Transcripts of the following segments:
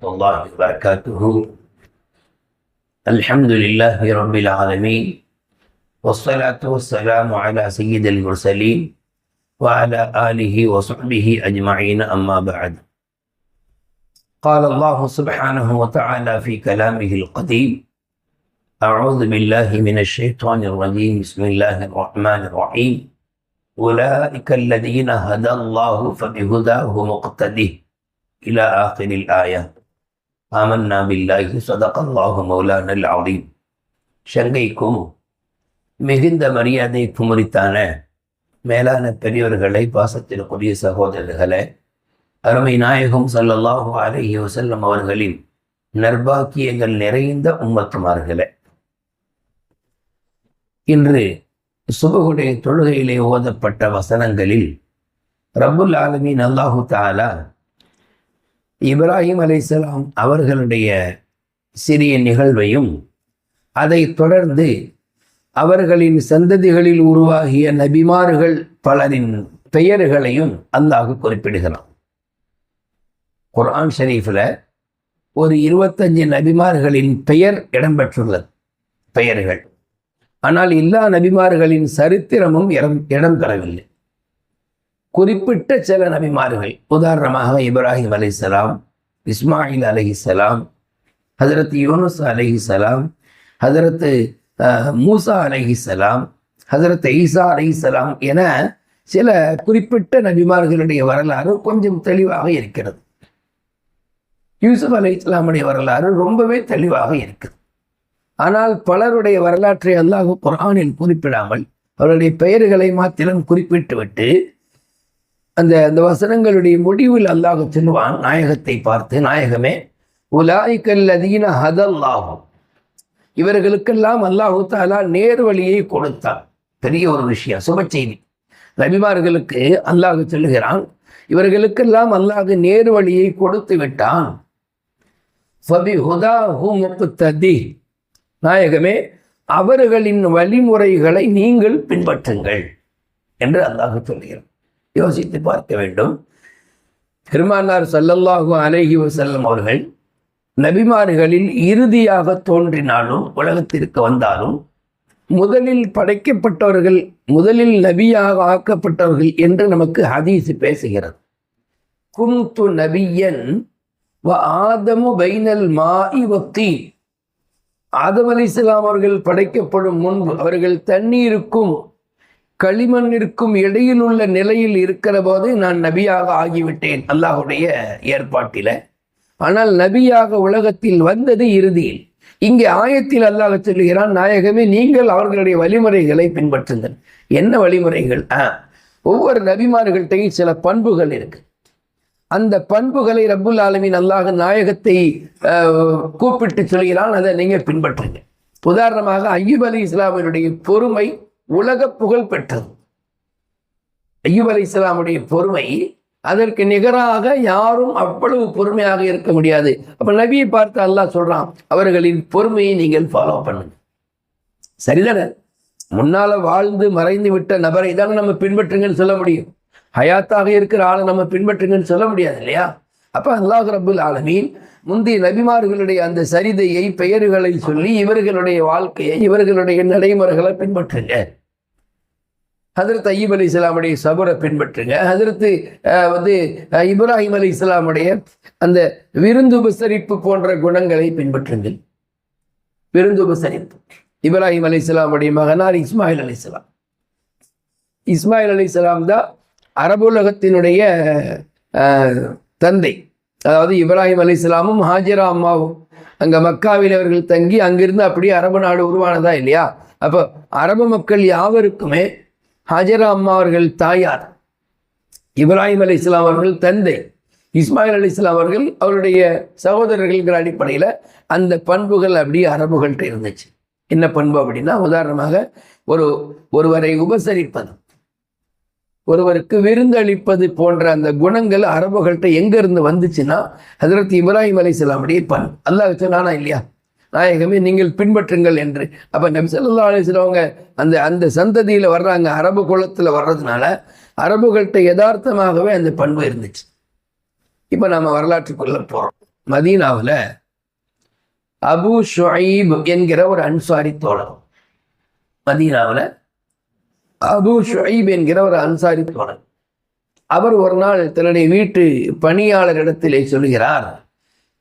الله وبركاته. الحمد لله رب العالمين والصلاة والسلام على سيد المرسلين وعلى آله وصحبه أجمعين أما بعد. قال الله سبحانه وتعالى في كلامه القديم أعوذ بالله من الشيطان الرجيم بسم الله الرحمن الرحيم. أولئك الذين هدى الله فبهداه مقتده إلى آخر الآية. ஆமன்னா பில்லாஹி சதகல்லாஹு மௌலானல் ஆதீம் சங்கைக்கும் மிகுந்த மரியாதை உரித்தான மேலான பெரியவர்களை பாசத்திற்குரிய சகோதரர்களை அருமை நாயகம் சல்லல்லாஹு அலஹி வசல்லம் அவர்களின் நர்பாக்கியங்கள் நிறைந்த உம்மத்துமார்களே. இன்று சுபகுடைய தொழுகையிலே ஓதப்பட்ட வசனங்களில் ரபுல் ஆலமின் அல்லாஹு தாலா இப்ராஹிம் அலைசலாம் அவர்களுடைய சிறிய நிகழ்வையும் அதைத் தொடர்ந்து அவர்களின் சந்ததிகளில் உருவாகிய நபிமார்கள் பலரின் பெயர்களையும் அல்லாஹ் குறிப்பிடுகிறான். குர்ஆன் ஷரீஃபில் ஒரு இருபத்தஞ்சு நபிமார்களின் பெயர் இடம்பெற்றுள்ளது பெயர்கள். ஆனால் எல்லா நபிமார்களின் சரித்திரமும் இடம் இடம் பெறவில்லை குறிப்பிட்ட சில நபிமார்கள். உதாரணமாக இப்ராஹிம் அலைஹிஸ்ஸலாம் இஸ்மாயில் அலைஹிஸ்ஸலாம் ஹசரத் யூனுஸ் அலைஹிஸ்ஸலாம் ஹசரத்து மூசா அலைஹிஸ்ஸலாம் ஹசரத் ஈசா அலைஹிஸ்ஸலாம் என சில குறிப்பிட்ட நபிமார்களுடைய வரலாறு கொஞ்சம் தெளிவாக இருக்கிறது. யூசுப் அலி இஸ்லாமுடைய வரலாறு ரொம்பவே தெளிவாக இருக்குது. ஆனால் பலருடைய வரலாற்றை அல்லாஹ் குரானில் குறிப்பிடாமல் அவருடைய பெயர்களை மாத்திரம் குறிப்பிட்டுவிட்டு அந்த அந்த வசனங்களுடைய முடிவில் அல்லாஹ் சொல்லுவான் நாயகத்தை பார்த்து நாயகமே உலாய்கல்லதீன ஹதல்லாகும் இவர்களுக்கெல்லாம் அல்லாஹு தாலா நேர் வழியை கொடுத்தான். பெரிய ஒரு விஷயம் சுப செய்தி. நபிமார்களுக்கு அல்லாஹ் சொல்லுகிறான் இவர்களுக்கெல்லாம் அல்லாஹ் நேர் வழியை கொடுத்து விட்டான். நாயகமே அவர்களின் வழிமுறைகளை நீங்கள் பின்பற்றுங்கள் என்று அல்லாஹ் சொல்கிறான் யோசித்து பார்க்க வேண்டும். பெருமானார் சல்லல்லாஹு அலஹி வசல்லம் அவர்கள் நபிமார்களில் இறுதியாக தோன்றினாலும் உலகத்திற்கு வந்தாலும் முதலில் படைக்கப்பட்டவர்கள் முதலில் நபியாக ஆக்கப்பட்டவர்கள் என்று நமக்கு ஹதீஸ் பேசுகிறது. குந்து நபியன் வ ஆதமு பைனல் மாஇ வத்தி ஆதம் அலிஸ்லாம் அவர்கள் படைக்கப்படும் முன்பு அவர்கள் தண்ணீருக்கும் களிமண்ணிற்கும் இடையில் உள்ள நிலையில் இருக்கிற போது நான் நபியாக ஆகிவிட்டேன் அல்லாஹுடைய ஏற்பாட்டில. ஆனால் நபியாக உலகத்தில் வந்தது இறுதியில். இங்கே ஆயத்தில் அல்லாஹ் சொல்லுகிறான் நாயகமே நீங்கள் அவர்களுடைய வழிமுறைகளை பின்பற்றுங்கள். என்ன வழிமுறைகள்? ஆ ஒவ்வொரு நபிமார்கள்ட்டையும் சில பண்புகள் இருக்கு. அந்த பண்புகளை ரப்புல் ஆலமின் அல்லாஹ் நாயகத்தை கூப்பிட்டு சொல்கிறான் அதை நீங்க பின்பற்றுங்க. உதாரணமாக ஐயூப் அலி இஸ்லாமினுடைய பொறுமை உலக புகழ் பெற்றது. ஐயூப் அலி இஸ்லாமுடைய பொறுமை அதற்கு நிகராக யாரும் அவ்வளவு பொறுமையாக இருக்க முடியாது. அப்ப நபியை பார்த்து அல்லாஹ் சொல்றான் அவர்களின் பொறுமையை நீங்கள் ஃபாலோ பண்ணுங்க. சரிதானே? முன்னால வாழ்ந்து மறைந்து விட்ட நபரை தானே நம்ம பின்பற்றுங்கன்னு சொல்ல முடியும். ஹயாத்தாக இருக்கிற ஆளை நம்ம பின்பற்றுங்கன்னு சொல்ல முடியாது இல்லையா? அப்ப அல்லாஹ் ரபுல் ஆலமீன் முந்தைய நபிமார்களுடைய அந்த சரிதையை பெயர்களை சொல்லி இவர்களுடைய வாழ்க்கையை இவர்களுடைய நடைமுறைகளை பின்பற்றுங்க. ஹதரத் ஐயப் அலி இஸ்லாமுடைய சபரை பின்பற்றுங்க. ஹதரத்து வந்து இப்ராஹிம் அலி இஸ்லாமுடைய அந்த விருந்து உபசரிப்பு போன்ற குணங்களை பின்பற்றுங்கள். விருந்து உபசரிப்பு. இப்ராஹிம் அலி இஸ்லாமுடைய மகனார் இஸ்மாயில் அலி இஸ்லாம். இஸ்மாயில் அலி இஸ்லாம் தான் அரபுலகத்தினுடைய தந்தை. அதாவது இப்ராஹிம் அலி இஸ்லாமும் ஹாஜிரா அம்மாவும் அங்கே மக்காவில் அவர்கள் தங்கி அங்கிருந்து அப்படியே அரபு நாடு உருவானதா இல்லையா? அப்போ அரபு மக்கள் யாவருக்குமே ஹாஜரா அம்மா அவர்கள் தாயார். இப்ராஹிம் அலி இஸ்லாம் அவர்கள் தந்தை. இஸ்மாயில் அலி இஸ்லாம் அவர்கள் அவருடைய சகோதரர்கள்ங்கிற அடிப்படையில் அந்த பண்புகள் அப்படியே அரபுகள்கிட்ட இருந்துச்சு. என்ன பண்பு அப்படின்னா உதாரணமாக ஒரு ஒருவரை உபசரிப்பது ஒருவருக்கு விருந்தளிப்பது போன்ற அந்த குணங்கள் அரபுகள்கிட்ட எங்கேருந்து வந்துச்சுன்னா ஹஜரத் இப்ராஹிம் அலி இஸ்லாமுடைய பண் அல்லாஹ் சொன்னானா இல்லையா? நாயகமே நீங்கள் பின்பற்றுங்கள் என்று. அப்போ நபி அலிஸ்லவங்க அந்த அந்த சந்ததியில் வர்றாங்க அரபு குலத்தில் வர்றதுனால அரபுகள்கிட்ட யதார்த்தமாகவே அந்த பண்பு இருந்துச்சு. இப்போ நாம் வரலாற்றுக்குள்ள போகிறோம் மதீனாவில் அபு ஷுஐப் என்கிற ஒரு அன்சாரி தோழர். மதீனாவில் அபு ஷுஐப் என்கிற ஒரு அன்சாரி தோழர். அவர் ஒரு நாள் தன்னுடைய வீட்டு பணியாளரிடத்திலே சொல்கிறார்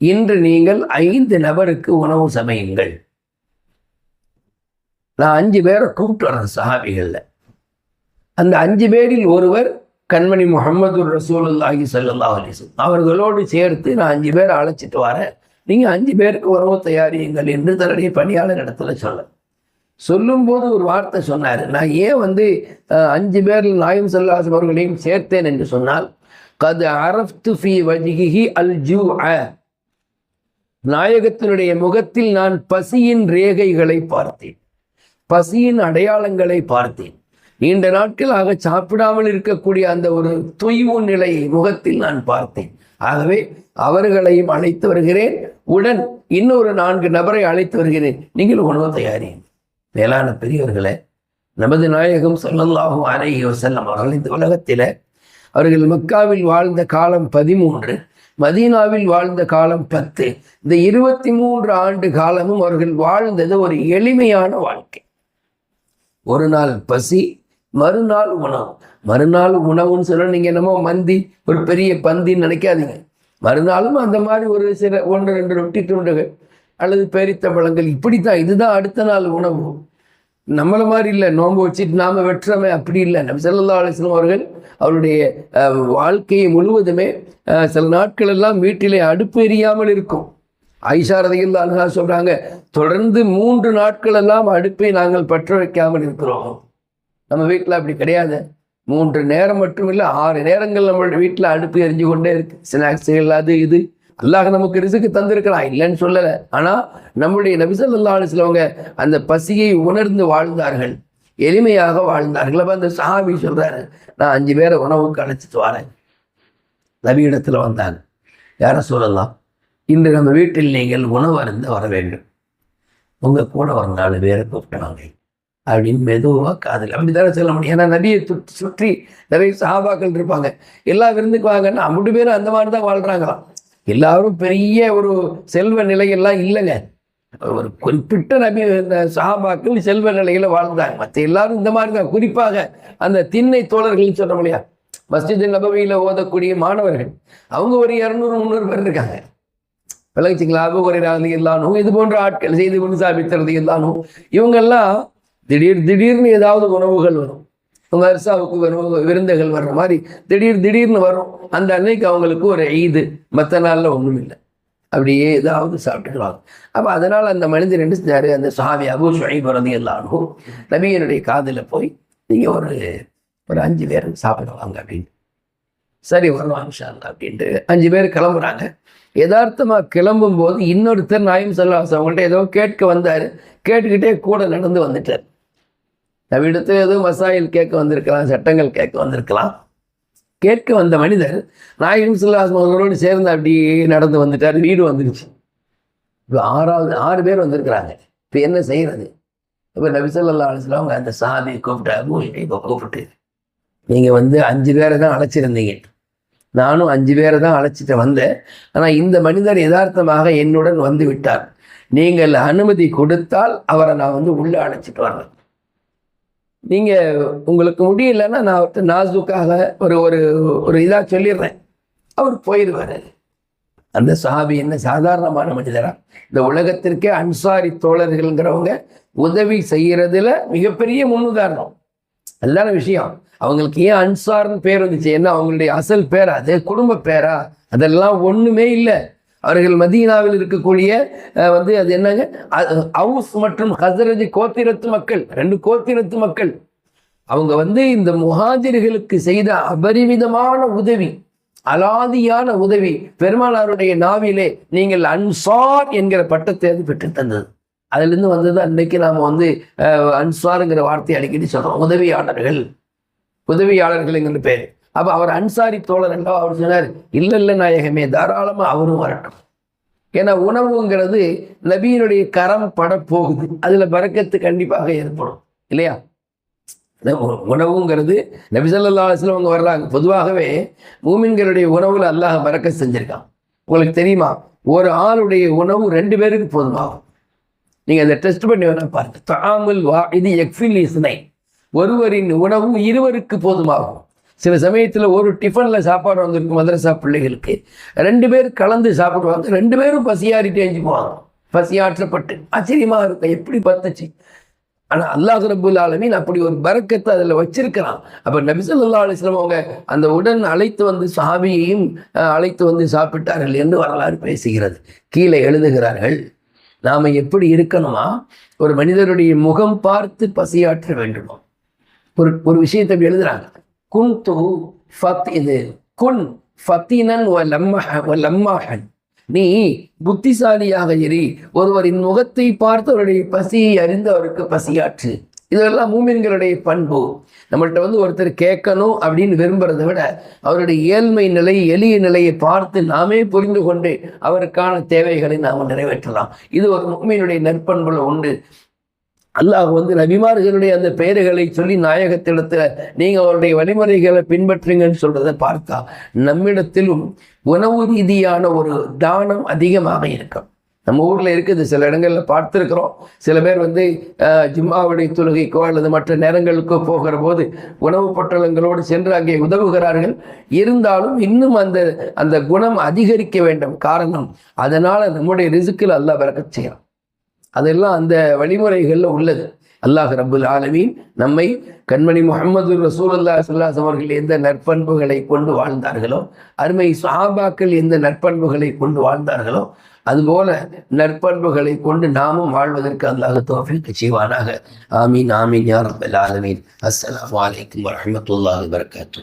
இன்று நீங்கள் ஐந்து நபருக்கு உணவு சமையுங்கள். நான் அஞ்சு பேரை கூப்பிட்டு வரேன் சஹாபிகளில். அந்த அஞ்சு பேரில் ஒருவர் கண்மணி முகமது ரசூலுல்லாஹி சல்லா அலிஸ்லம் அவர்களோடு சேர்த்து நான் அஞ்சு பேரை அழைச்சிட்டு வரேன். நீங்கள் அஞ்சு பேருக்கு உணவு தயாரியுங்கள் என்று தன்னுடைய பணியாளர் இடத்துல சொல்ல சொல்லும்போது ஒரு வார்த்தை சொன்னார். நான் ஏன் வந்து அஞ்சு பேரில் நாயும் சல்லாஸ் அவர்களையும் சேர்த்தேன் என்று சொன்னால் கது அரஃப்து ஃபி வஜிஹி அல் ஜூ நாயகத்தினுடைய முகத்தில் நான் பசியின் ரேகைகளை பார்த்தேன். பசியின் அடையாளங்களை பார்த்தேன். நீண்ட நாட்களாக சாப்பிடாமல் இருக்கக்கூடிய அந்த ஒரு தொய்வு நிலையை முகத்தில் நான் பார்த்தேன். ஆகவே அவர்களையும் அழைத்து வருகிறேன். உடன் இன்னொரு நான்கு நபரை அழைத்து வருகிறேன். நீங்கள் உணவு தயாரியும் மேலான பெரியவர்களே நமது நாயகம் ஸல்லல்லாஹு அலைஹி வஸல்லம் அவர்கள் இந்த உலகத்தில் அவர்கள் மக்காவில் வாழ்ந்த காலம் பதிமூன்று. மதீனாவில் வாழ்ந்த காலம் பத்து. இந்த இருபத்தி மூன்று ஆண்டு காலமும் அவர்கள் வாழ்ந்தது ஒரு எளிமையான வாழ்க்கை. ஒரு நாள் பசி மறுநாள் உணவு. மறுநாள் உணவுன்னு சொல்ல நீங்கள் என்னமோ மந்தி ஒரு பெரிய பந்தின்னு நினைக்காதீங்க. மறுநாளும் அந்த மாதிரி ஒரு சில ஒன்று ரெண்டு ரொட்டி துண்டுகள் அல்லது பேரித்த பழங்கள் இப்படித்தான் இதுதான் அடுத்த நாள் உணவு. நம்மள மாதிரி இல்லை. நோன்பு வச்சுட்டு நாம வெட்டுறோமே. அப்படி இல்லை. நபி ஸல்லல்லாஹு அலைஹி அவர்கள் அவருடைய வாழ்க்கையை முழுவதுமே சில நாட்கள் எல்லாம் வீட்டிலே அடுப்பு எரியாமல் இருக்கும். ஐஷா ரதியில் அழகா சொல்றாங்க தொடர்ந்து மூன்று நாட்கள் எல்லாம் அடுப்பை நாங்கள் பற்ற வைக்காமல் இருக்கிறோம். நம்ம வீட்டில் அப்படி கிடையாது. மூன்று நேரம் மட்டும் இல்லை ஆறு நேரங்கள் நம்மளுடைய வீட்டில் அடுப்பு எரிஞ்சு கொண்டே இருக்கு. ஸ்நாக்ஸுகள் அது இது. அல்லாஹ் நமக்கு ரிசுக்கு தந்திருக்கலாம் இல்லைன்னு சொல்லலை. ஆனால் நம்முடைய நபிசல்லா அலிஸ்லவங்க அந்த பசியை உணர்ந்து வாழ்ந்தார்கள். எளிமையாக வாழ்ந்தார்கள். அப்போ அந்த சஹாபி சொல்கிறாரு நான் அஞ்சு பேரை உணவுக்கு அழைச்சிட்டு வரேன். நபியிடத்தில் வந்தாங்க. யாரை சொல்லலாம்? இன்று நம்ம வீட்டில் நீங்கள் உணவு அருந்த வர வேண்டும். உங்கள் கூட ஒரு நாலு பேரை கூப்பிட்டாங்க அப்படின்னு மெதுவாக காதல். அப்படி தானே சொல்ல முடியும்? ஏன்னா நபியை சுற்றி சுற்றி நிறைய சஹாபாக்கள் இருப்பாங்க. எல்லா விருந்துக்கு வாங்கன்னா அப்படி பேரும் அந்த மாதிரி தான் வாழ்கிறாங்களாம் எல்லாரும் பெரிய ஒரு செல்வ நிலையெல்லாம் இல்லைங்க. ஒரு குறிப்பிட்ட நபி இந்த சஹாபாக்கள் செல்வ நிலையில் வாழ்ந்தாங்க. மற்ற எல்லாரும் இந்த மாதிரி தான். குறிப்பாக அந்த திண்ணை தோழர்கள்னு சொல்ல இல்லையா? மஸ்ஜித் நபவியில் ஓதக்கூடிய மாணவர்கள். அவங்க ஒரு இரநூறு முந்நூறு பேர் இருக்காங்க. விளங்குச்சிங்களா அபு குறைராது இல்லானும் இது போன்ற ஆட்கள் செய்து கொண்டு சாபித்தறது இல்லானும் இவங்கெல்லாம் திடீர் திடீர்னு ஏதாவது உணவுகள் வரும். வருஷாவுக்கு வரும் விருந்துகள் வர்ற மாதிரி திடீர் திடீர்னு வரும். அந்த அன்னைக்கு அவங்களுக்கு ஒரு ஈது. மற்ற நாளில் ஒன்றும் இல்லை. அப்படியே ஏதாவது சாப்பிட்டுருவாங்க அப்போ அதனால் அந்த மனிதர் என்ன செஞ்சார்? அந்த சாமி அபு ஷுஐப் ரதி எல்லாரும் நபியனுடைய காதில் போய் நீங்கள் ஒரு ஒரு அஞ்சு பேர் சாப்பிடுவாங்க அப்படின்னு. சரி வருவாங்க சார் அப்படின்ட்டு அஞ்சு பேர் கிளம்புறாங்க. யதார்த்தமாக கிளம்பும்போது இன்னொருத்தர் நாயும் சொல்லாஸ் அவங்கள்ட்ட ஏதோ கேட்க வந்தார். கேட்டுக்கிட்டே கூட நடந்து வந்துட்டார். நம்மிடத்தில் ஏதோ மசாயில் கேட்க வந்திருக்கலாம் சட்டங்கள் கேட்க வந்திருக்கலாம். கேட்க வந்த மனிதர் நாயகம் சொல்லாஸ் அவர்களோடு சேர்ந்து அப்படியே நடந்து வந்துட்டார் வீடு வந்துருச்சு இப்போ ஆறாவது ஆறு பேர் வந்திருக்கிறாங்க. இப்போ என்ன செய்கிறது இப்போ நபிசல்லா அலிஸ்லாம் அவங்க அந்த சாதி கூப்பிட்டாங்க இப்போ கூப்பிட்டு. நீங்கள் வந்து அஞ்சு பேரை தான் அழைச்சிருந்தீங்க. நானும் அஞ்சு பேரை தான் அழைச்சிட்டு வந்தேன். ஆனால் இந்த மனிதர் யதார்த்தமாக என்னுடன் வந்து விட்டார். நீங்கள் அனுமதி கொடுத்தால் அவரை நான் வந்து உள்ளே அழைச்சிட்டு வர்றேன் நீங்கள் உங்களுக்கு முடியலன்னா நான் அவர்கிட்ட நாசுக்காக ஒரு ஒரு ஒரு இதாக சொல்லிடுறேன். அவர் போயிடுவார். அந்த சாபி என்ன சாதாரணமான மனிதரா? இந்த உலகத்திற்கே அன்சாரி தோழர்கள்ங்கிறவங்க உதவி செய்கிறதுல மிகப்பெரிய முன்னுதாரணம். அதுதான விஷயம். அவங்களுக்கு ஏன் அன்சார்னு பேர் வந்துச்சு? என்ன அவங்களுடைய அசல் பேரா? அது குடும்ப பேரா? அதெல்லாம் ஒன்றுமே இல்லை. அவர்கள் மதீனாவில் இருக்கக்கூடிய வந்து அது என்னங்க? அவுஸ் மற்றும் ஹசரஜி கோத்திரத்து மக்கள் ரெண்டு கோத்திரத்து மக்கள். அவங்க வந்து இந்த முஹாஜிர்களுக்கு செய்த அபரிமிதமான உதவி அலாதியான உதவி பெருமானாருடைய நாவிலே நீங்கள் அன்சார் என்கிற பட்டத்தை அது பெற்றுத் தந்தது. அதுலேருந்து வந்தது அன்னைக்கு நாம் வந்து அன்சாருங்கிற வார்த்தையை அடிக்கடி சொல்கிறோம் உதவியாளர்கள். உதவியாளர்கள் என்கிற பேர். அப்போ அவர் அன்சாரி தோழர் அல்லவா அவர் சொன்னார் இல்லை இல்லை நாயகமே தாராளமாக அவரும் வரட்டும். ஏன்னா உணவுங்கிறது நபியினுடைய கரம் பட போகுது. அதில் பறக்கத்து கண்டிப்பாக ஏற்படும். இல்லையா? உணவுங்கிறது நபி ஸல்லல்லாஹு அவங்க வர்றாங்க. பொதுவாகவே மூமின்களுடைய உணவுல அல்லாஹ் பறக்க செஞ்சிருக்கான். உங்களுக்கு தெரியுமா? ஒரு ஆளுடைய உணவு ரெண்டு பேருக்கு போதுமாகும். நீங்கள் அதை டெஸ்ட் பண்ணி வேணா பாருங்க. தாமல் வா இது எக்ஃபில் இஸ்னை ஒருவரின் உணவும் இருவருக்கு போதுமாகும். சில சமயத்தில் ஒரு டிஃபனில் சாப்பாடு வந்திருக்கு மதரசா பிள்ளைகளுக்கு ரெண்டு பேர் கலந்து சாப்பிடுவாங்க. ரெண்டு பேரும் பசியாறிட்டு எஞ்சுக்குவாங்க பசியாற்றப்பட்டு ஆச்சரியமாக இருக்கும். எப்படி பத்துச்சு ஆனால் அல்லாஹ் ரபுல் ஆலமீன் அப்படி ஒரு பறக்கத்தை அதில் வச்சிருக்கிறான். அப்போ நபிசல்லா அலிஸ்லாம் அவங்க அந்த உடன் அழைத்து வந்து சாமியையும் அழைத்து வந்து சாப்பிட்டார்கள் என்று வரலாறு பேசுகிறது. கீழே எழுதுகிறார்கள் நாம் எப்படி இருக்கணுமா? ஒரு மனிதருடைய முகம் பார்த்து பசியாற்ற வேண்டுமா? ஒரு ஒரு விஷயத்தை எழுதுகிறாங்க குந்து குன் து ஃபத் இது குன் ஃபத்தினன் லம்மஹ ஒ லம்மாஹன். நீ புத்திசாலியாக இரு. ஒருவரின் முகத்தை பார்த்து அவருடைய பசியை அறிந்து அவருக்கு பசியாற்று. இதெல்லாம் மூமின்களுடைய பண்பு. நம்மள்கிட்ட வந்து ஒருத்தர் கேட்கணும் அப்படின்னு விரும்புறதை விட அவருடைய ஏழ்மை நிலை எளிய நிலையை பார்த்து நாமே புரிந்து கொண்டு அவருக்கான தேவைகளை நாம் நிறைவேற்றலாம். இது ஒரு மூமியினுடைய நற்பண்புல உண்டு. அல்லாஹ் வந்து நபிமார்களுடைய அந்த பெயர்களை சொல்லி நாயகத்திடத்தில் நீங்கள் அவருடைய வழிமுறைகளை பின்பற்றுங்கன்னு சொல்றதை பார்த்தா நம்மிடத்திலும் உணவு ரீதியான ஒரு தானம் அதிகமாக இருக்கும். நம்ம ஊரில் இருக்குது சில இடங்களில் பார்த்துருக்குறோம். சில பேர் வந்து அஹ், ஜும்மாவுடைய தொழுகைக்கோ அல்லது மற்ற நேரங்களுக்கோ போகிற போது உணவு பொட்டலங்களோடு சென்று அங்கே உதவுகிறார்கள். இருந்தாலும் இன்னும் அந்த அந்த குணம் அதிகரிக்க வேண்டும் காரணம் அதனால் நம்முடைய ரிசுக்கில் அல்லாஹ் பிறக்க செய்யலாம் அதெல்லாம் அந்த வழிமுறைகளில் உள்ளது. அல்லாஹ் ரபுல் ஆலமீன் நம்மை கண்மணி முகமது ரசூலுல்லா சுல்லாஸ் அவர்கள் எந்த நற்பண்புகளை கொண்டு வாழ்ந்தார்களோ அருமை சஹாபாக்கள் எந்த நற்பண்புகளை கொண்டு வாழ்ந்தார்களோ அதுபோல நற்பண்புகளை கொண்டு நாமும் வாழ்வதற்கு அல்லாஹ் தோஃபிக் செய்வானாக. ஆமீன் ஆமீன் யார் ரபுல் ஆலமீன். அஸ்லாம் வலைக்கம் வரமத்துல்லாஹ் வரகாத்து